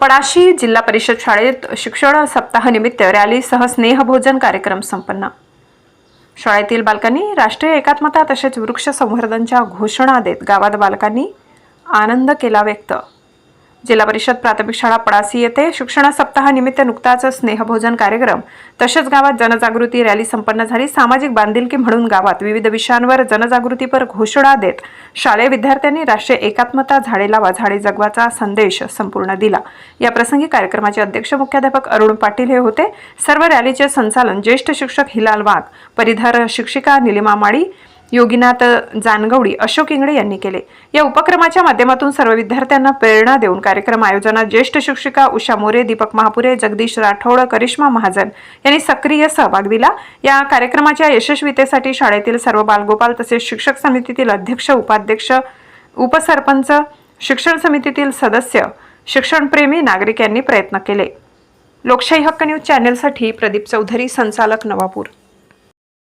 पळाशी जिल्हा परिषद शाळेत शिक्षण सप्ताहानिमित्त रॅलीसह स्नेहभोजन कार्यक्रम संपन्न. शाळेतील बालकांनी राष्ट्रीय एकात्मता तसेच वृक्ष संवर्धनच्या घोषणा देत गावात बालकांनी आनंद केला व्यक्त. जिल्हा परिषद प्राथमिक शाळा पडासी येथे शिक्षण सप्ताहानिमित्त नुकताच स्नेहभोजन कार्यक्रम. तसेच गावात जनजागृती रॅली संपन्न झाली. सामाजिक बांधिलकी म्हणून गावात विविध विषयांवर जनजागृतीपर घोषणा देत शालेय विद्यार्थ्यांनी राष्ट्रीय एकात्मता झाडे लावा झाडे जगवाचा संदेश संपूर्ण दिला. या प्रसंगी कार्यक्रमाचे अध्यक्ष मुख्याध्यापक अरुण पाटील हे होते. सर्व रॅलीचे संचालन ज्येष्ठ शिक्षक हिलाल वाघ परिधर शिक्षिका निलिमा माळी योगीनाथ जानगवडी अशोक इंगडे यांनी केले. या उपक्रमाच्या माध्यमातून सर्व विद्यार्थ्यांना प्रेरणा देऊन कार्यक्रम आयोजनात ज्येष्ठ शिक्षिका उषा मोरे दीपक महापुरे जगदीश राठोड करिश्मा महाजन यांनी सक्रिय सहभाग दिला. या कार्यक्रमाच्या यशस्वीतेसाठी शाळेतील सर्व बालगोपाल तसेच शिक्षक समितीतील अध्यक्ष उपाध्यक्ष उपसरपंच शिक्षण समितीतील सदस्य शिक्षणप्रेमी नागरिक यांनी प्रयत्न केले. लोकशाही हक्क न्यूज चॅनेलसाठी प्रदीप चौधरी संचालक नवापूर.